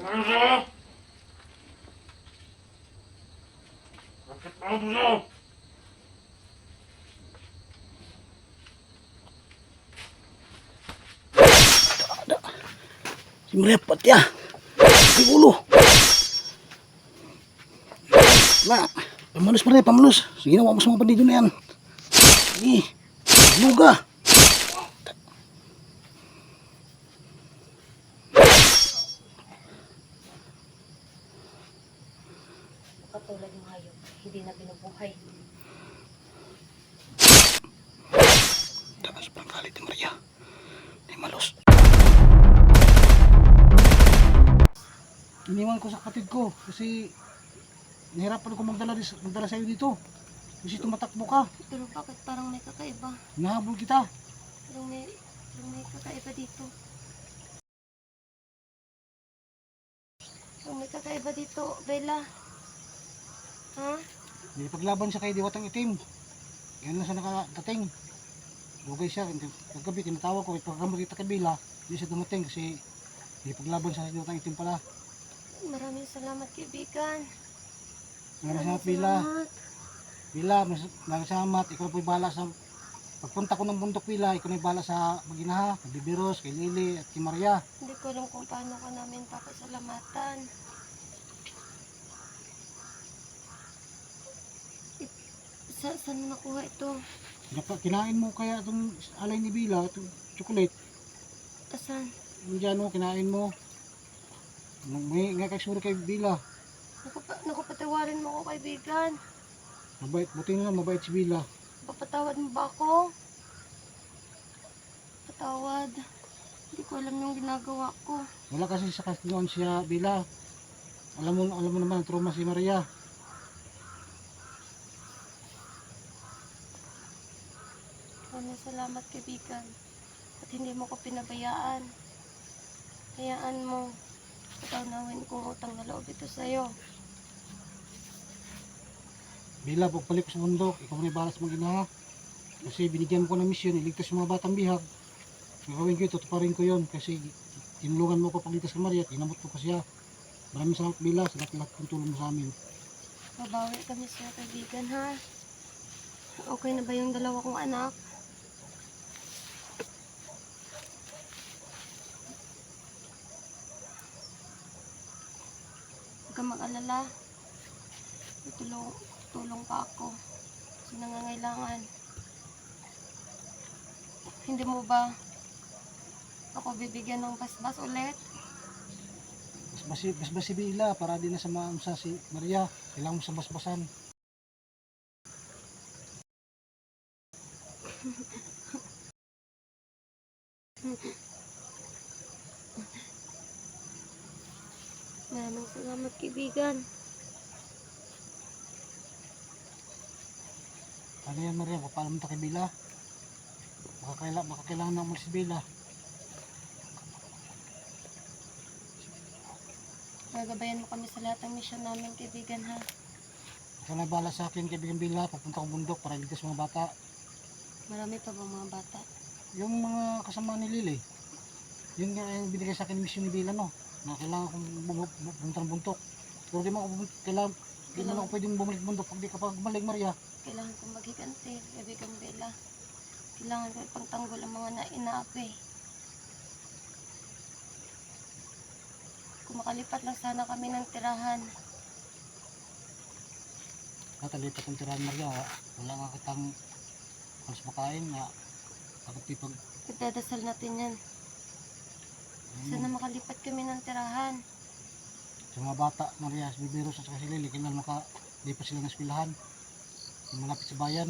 Si Maria pati ah. Di ulo. Na, pamanus Maria, pamanus. Sige na, wamos mga bandido na yan. Sige, Katulad ng hayop, hindi na binubuhay. Taas pang galit ni Maria. Di malos. Iniwan ko sa kapatid ko kasi nahirapan ko magdala, magdala sa'yo dito. Kasi tumatakbo ka. Pero bakit parang may kakaiba? Nahabol kita. Parang may, parang may kakaiba dito. Parang may kakaiba dito, Bella. Ha? May paglaban siya kay Diwatang Itim. Yan lang siya nakadating. Dugay siya. Kagabi, tinatawag ko. Ipagkamot kita kabila. Hindi siya dumating kasi may paglaban siya sa Diwatang Itim pala. Maraming salamat, kaibigan. Bila. salamat. Bila, mas- maraming salamat. Ikaw na po'y bala sa... Pagpunta ko ng bundok Bila, ikaw na bala sa Maginaha, kay Bibiros, kay Lili, at kay Maria. Hindi ko alam kung paano ka namin papasalamatan. Sa, saan mo nakuha ito? Naka- Kinain mo kaya itong alay ni Bila, itong chocolate. Asan? Indian mo, kinain mo. May nga kay suri kay Bila. Naku, pa, naku, patawarin mo ako, kaibigan. Mabait, buti na lang, mabait si Bila. Papatawad mo ba ako? Patawad. Hindi ko alam yung ginagawa ko. Wala kasi sa kasinoan siya Bila. Alam mo, alam mo naman, trauma si Maria. Maraming salamat, kaibigan. At hindi mo ko pinabayaan. Hayaan mo. Patanawin kong utang na loob ito sa'yo. Bila, pagpalik ko sa bundok, ikaw na balas mag inaha. Kasi binigyan ko ng misyon, iligtas yung mga batang bihag. Gagawin ko ito, tuparin ko yon kasi tinulungan mo ko pagligtas kay Maria, tinamot ko ko siya. Maraming salamat Bila, sa lahat ng tulong mo sa amin. Mabawi kami sa kaibigan, ha? Okay na ba yung dalawa kong anak? Mag-alala. May Tulong, tulong pa ako. Kasi nangangailangan. Hindi mo ba ako bibigyan ng basbas ulit? Mas basi, mas basi Bila, para din na sa maamsa si Maria. Kailangan mo sa basbasan. Maraming salamat, kaibigan. Ano yan Maria, papalam mo kay Bila. Makakaila, makakailangan na umalis si Bila. Gagabayan mo kami sa lahat ng misyon namin, kaibigan, ha? Ikaw na bala sa akin, kaibigan Bila, papunta ko bundok para iligtas mga bata. Marami pa bang mga bata? Yung mga kasama ni Lily, yun nga yung binigay sa akin ng mission ni Bila, no? Na kailangan kong bum- bu- pumunta ng bundok. Pero di mo ako, kailangan, di mo na ako pwedeng bumalik bundok pag di ka pa gumaling, Maria. Kailangan kong maghiganti, kaibigan Bella. Kailangan ko ipagtanggol ang mga nainaapi. Kung makalipat lang sana kami ng tirahan. Natalipat ang tirahan, Maria. Wala nga kitang halos makain nga. Bakit di pag... Ipagdadasal natin yan. Sana makalipat kami ng tirahan. Sa mga bata, Maria, si Bibiros at saka si Lily, kailangan makalipat sila ng eskwelahan. Yung malapit sa bayan.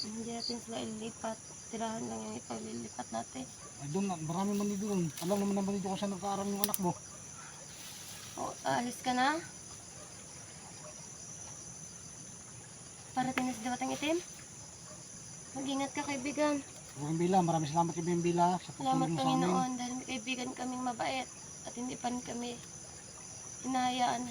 Hindi natin sila ililipat. Tirahan lang yung ipaglilipat natin. Ay doon, marami man dito. Alam naman naman dito kung saan nag-aaral yung anak mo. O, aalis ka na? Parating na si Dawatang Itim? Mag-ingat ka, kaibigan. Kaibigan Bila, maraming salamat kaibigan Bila sa Salamat pagtulong mo sa amin. Panginoon dahil may kaibigan kaming mabait at hindi pa rin kami hinahayaan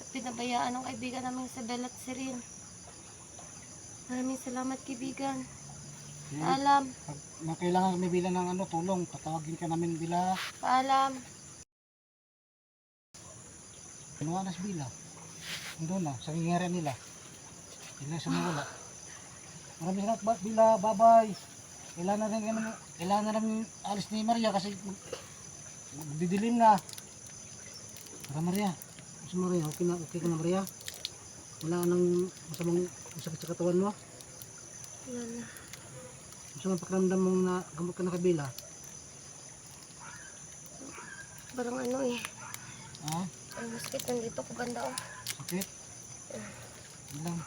at pinabayaan ng kaibigan naming Isabel at Sirin. Maraming salamat kaibigan. Eh, Paalam. Pag na kailangan kami Bila ng ano, tulong, tatawagin ka namin Bila. Paalam. Kinuha na si Bila. Doon na, sa kingarian nila. Sila sa nawala. Maraming salamat ba, Bila, bye-bye. Kailangan na rin, kailangan na rin alis ni Maria kasi mag- magdidilim na. Para Maria. Si Maria, okay na, okay ka na Maria? Wala nang masamang masakit sa katawan mo? Wala na. Masamang pakiramdam mong na gamot ka na kabila? Parang ano eh. Ha? Ang masakit nandito ko banda oh. Sakit? Yun lang.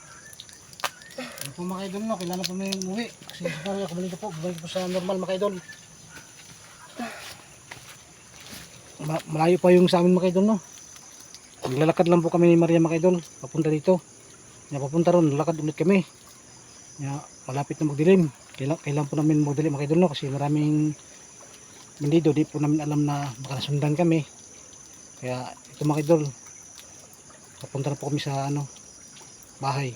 Yung po mga idol no, kailangan po may umuwi. Kasi sa Maria, kumalik po, balik po sa normal mga idol. Ma- malayo pa yung sa amin mga idol no. Maglalakad lang po kami ni Maria mga idol, papunta dito. Kaya papunta ron, lalakad ulit kami. Kaya malapit na magdilim. Kailan, kailan po namin magdilim mga idol no, kasi maraming bandido, di po namin alam na baka nasundan kami. Kaya ito mga idol, papunta na po kami sa ano, bahay.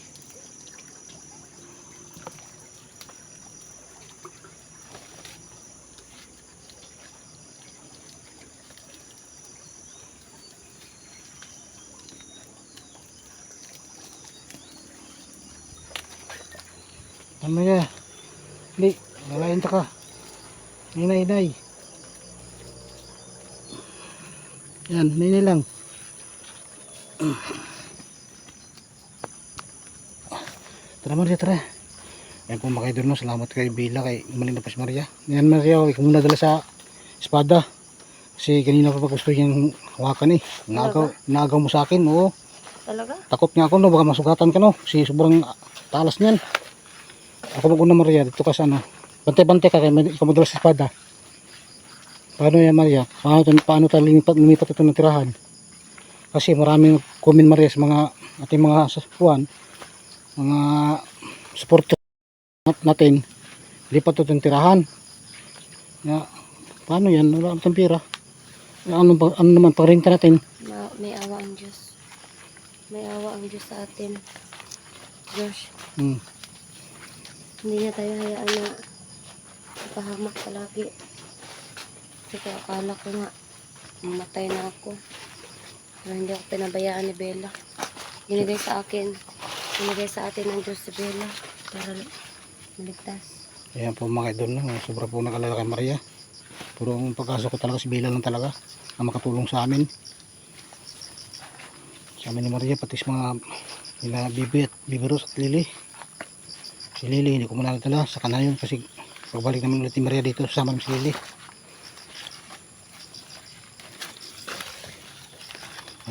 Ya? Hindi, lalayan ta ka. Inay, inay. Yan, inay lang. Tara Maria, tara. Ayan po mga idol no, salamat kay Bila, kay Malinda Pas Maria. Yan Maria, ikaw muna dala sa espada. Kasi kanina pa pa gusto niyang hawakan eh. Nagaw, nagaw mo sa akin, oo. Talaga? Takot nga ako no, baka masugatan ka no. Kasi sobrang talas niyan. Ako mag-una Maria, dito ka sa ano. Bante-bante ka, ikaw magdala sa espada. Paano yan Maria? Paano, paano tayo lumipat, lumipat ito ng tirahan? Kasi maraming comment Maria sa mga ating mga saskuan, mga supporter nat- natin, lipat ito ng tirahan. Ya, paano yan? Wala ang pira. Ano, ano naman, pagrinta natin? Ma may awa ang Diyos. May awa ang Diyos sa atin. Josh, Hmm. Hindi niya tayo hayaan na ipahamak palagi. Kasi akala ko nga, mamatay na ako. Pero hindi ako pinabayaan ni Bella. Ginigay sa akin, ginigay sa atin ng Diyos si Bella para maligtas. Ayan po mga idol no, sobra po nakalala kay Maria. Puro ang pag-asa ko talaga si Bella lang talaga na makatulong sa amin. Sa amin ni Maria, pati sa mga nila Bibi at Bibi Rose at Lily. Si Lily, hindi ko muna nadala sa kanila yun kasi pagbalik namin ulit ni Maria dito, sama si Lily.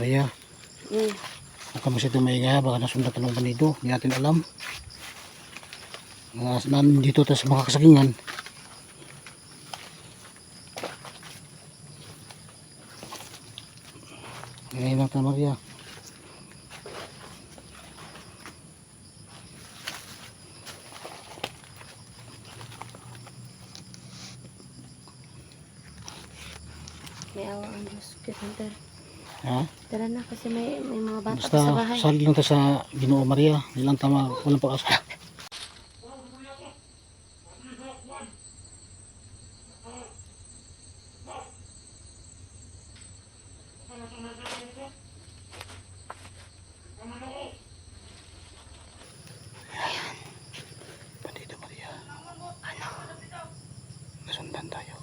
Maria, Mm. huwag ka masyadong maingay, baka nasundan ka ng bandido, hindi natin alam. Mga namin dito tas mga kasagingan. Ngayon lang tayo Maria. May awa ang Diyos. Kaya Ha? Tara na kasi may, may mga bata Basta sa bahay. salig lang tayo sa Ginoo Maria. Hindi lang tama, walang pag-asa. Bandito Maria. Ano? Nasundan tayo.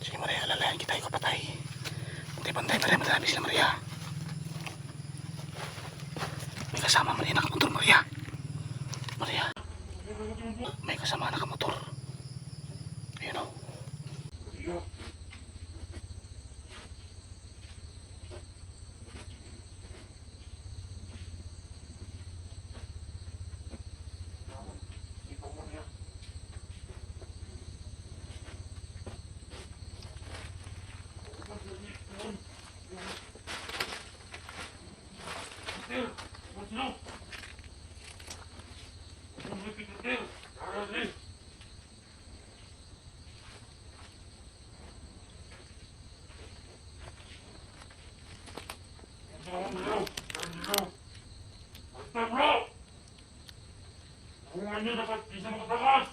Sige Maria, lalayan kita ikaw patay. Bantay-bantay Maria, madami sila Maria. May kasama Maria nakamotor Maria. Maria. May kasama nakamotor. Ini dapat bisa mengatakan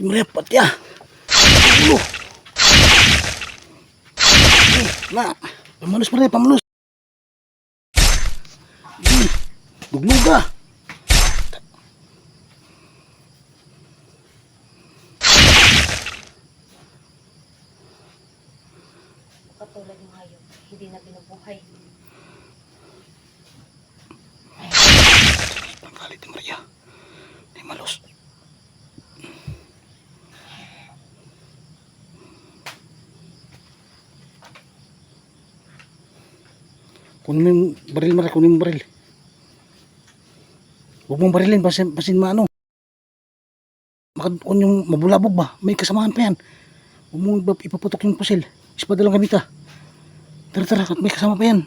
Pati ah. Ulo. Eh, na. Pamalus Maria, pamalus. Eh, Dugluga. Katulad ng hayop, hindi na binubuhay. Pangkalit ni Maria. Ni Malus. Kunin mo yung baril, Maria. Kunin mo baril. Huwag mong barilin. Basin, basin maano. Makadukon yung mabulabog ba? May kasamahan pa yan. Huwag mong ipa- ipaputok yung pusil. Espada lang gamita. Tara, tara. May kasama pa yan.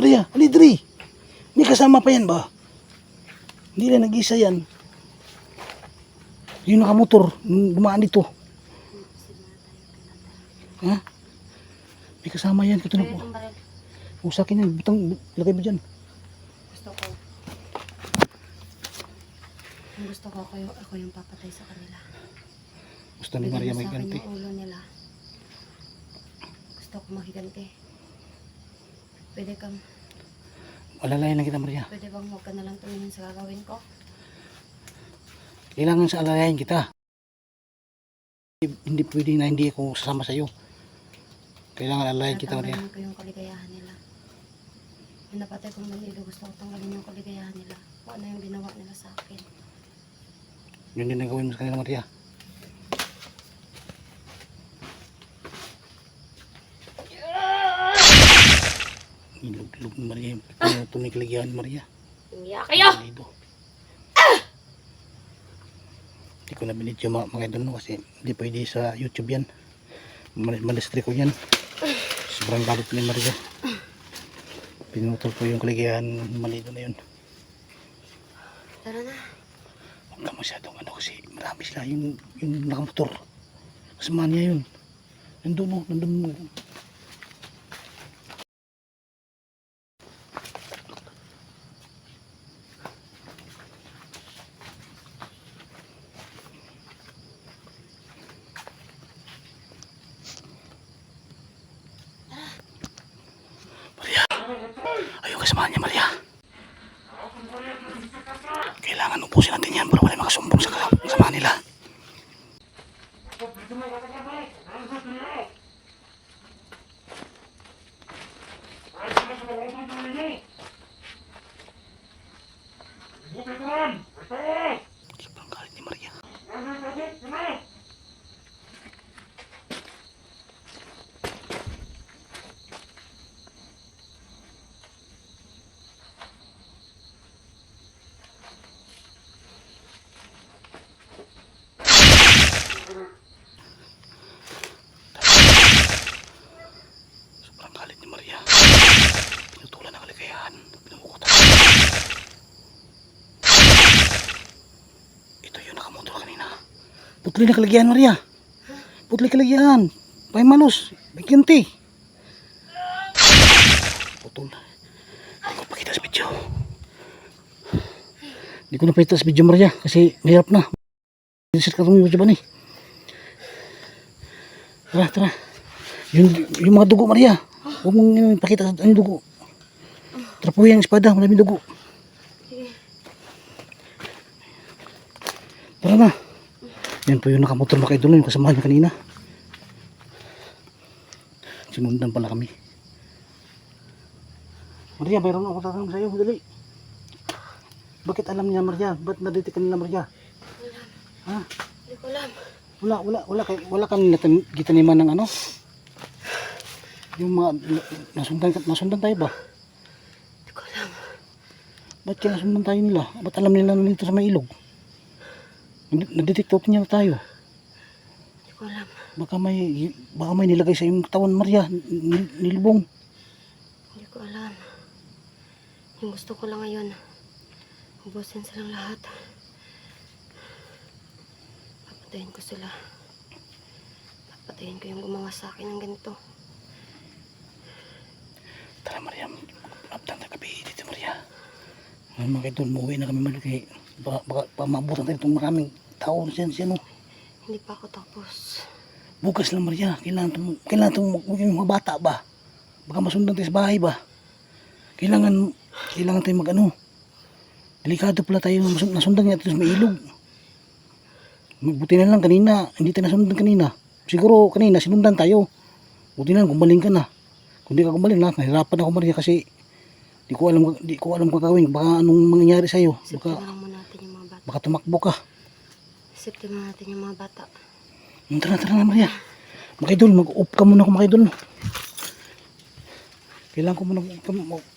Maria, alidri. May kasama pa yan ba? Hindi na nag-isa yan. Yung nakamotor, dumaan dito. Ha? May kasama yan. Ito na po. itong baril, O sa akin yan. Butang, lagay mo dyan. gusto ko. Ang gusto ko, ako yung, ako yung papatay sa kanila. Gusto ni Maria may ganti. ulo nila. Gusto ko makiganti. Pwede kang, Alalayan lang kita Maria. pwede bang huwag ka na lang tumingin sa gagawin ko? Kailangan sa alalayan kita. Hindi pwede na hindi ako sasama sa iyo. Kailangan alalayan kita Maria. Tatanggalin ko yung kaligayahan nila. Yung napatay kong Manilo, gusto ko tanggalin yung kaligayahan nila. Kung ano yung ginawa nila sa akin. Yun din ang gawin mo sa kanila Maria. Ilog-ilog ni Maria. Ito may kaligyan ni Maria. Umiyak kayo! Dito. Hindi ko na binidyo mga, mga idol no, kasi hindi pwede sa YouTube yan. Mal- Malistri ko yan. Sobrang galit ni Maria. Pinutol ko yung kaligayahan malido na yun. Tara na. Huwag ka masyadong ano kasi marami sila yung, yung nakamotor. Kasama niya yun. Nandun no, nandun no. Ayaw kasama niya, Maria. Kailangan ubusin natin yan para wala makasumbong sa kasama nila. Sobrang galit ni Maria. Sobrang galit ni Maria. Pinutulan ng kaligayahan. Pinumukutan. Ito yung nakamotor kanina. Putli na kaligayahan, Maria. Putli kaligayahan. May malos. May kinti. Putol. Hindi ko pakita sa video. Hindi ko na pakita sa video, Maria. Kasi mahirap na. Insert ka itong video ba ni? Tara, tara. Yung, yung mga dugo, Maria. Huwag mong pakita sa yung dugo. Trapuhin ang espada, maraming dugo. Tara na. Yan po yung nakamotor mga idol, yung kasamahan niya kanina. Sinundan pala kami. Maria, mayroon ako tatanong sa'yo. Dali. Bakit alam niya, Maria? Ba't nadete ka nila, Maria? Ha? Hindi ko alam. Wala, wala, wala, kay, wala kang gitaniman ng ano? Yung mga, nasundan, nasundan tayo ba? Hindi ko alam. Ba't kaya nasundan tayo nila? Ba't alam nila na dito sa may ilog? Nad- Nadetect off niya na tayo. Hindi ko alam. Baka may, baka may nilagay sa iyong tawan, Maria. Nil- Nilbong. Hindi ko alam. Yung gusto ko lang ngayon, ubusin silang lahat. Papatayin ko sila. Papatayin ko yung gumawa sa akin ng ganito. Tara Maria, abdan na gabi dito Maria. Ngayon mga idol, umuwi na kami malaki. Baka, baka pa maabutan tayo itong maraming tao na siya, siya no. Hindi pa ako tapos. Bukas lang Maria, kailangan itong, kailangan itong mag- yung mga bata ba? Baka masundan tayo sa bahay ba? Kailangan, kailangan tayo mag ano. Delikado pala tayo nasundan nga ito sa may ilog. Buti na lang kanina, hindi tayo nasundan kanina. Siguro kanina sinundan tayo. Buti na lang, gumaling ka na. Kung di ka gumaling na, nahirapan ako Maria kasi di ko alam di ko alam kung gagawin. Baka anong mangyayari sa iyo. Baka baka tumakbo ka. Safety muna natin yung mga bata. Hmm, Tara, tara na Maria. Makidol, mag-off ka muna kung makidol. Kailangan ko muna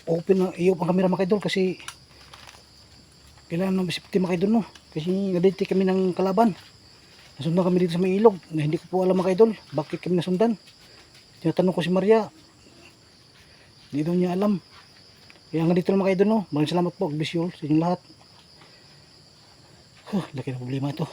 open na i-off ang camera makidol kasi kailangan ng safety makidol no. Kasi nadete kami ng kalaban. Nasundan kami dito sa may ilog. Na hindi ko po alam makidol. Bakit kami nasundan? Tinatanong ko si Maria. Hindi daw niya alam. Kaya nga dito mga idol no. Maraming salamat po. God bless you all sa inyong lahat. Huh, laki na problema ito.